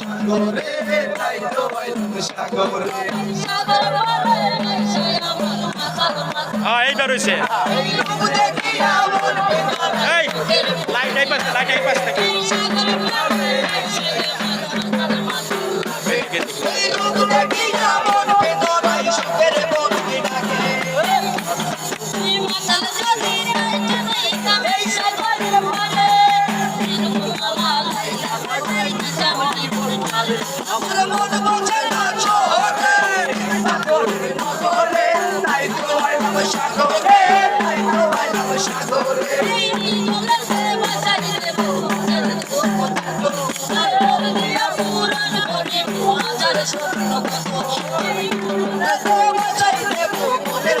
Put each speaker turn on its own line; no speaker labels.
সাগরে তাই তো সাগরে।
হ্যাঁ এইটা রয়েছে
এই
লাইট এই পাশে লাইট এই পাশে থেকে
আমার মন বোঝে না ছোটে সাগরে নগরে তাই তো আইলাম সাগরে তাই তো আইলাম সাগরে তো বাঁচাই দেব মনের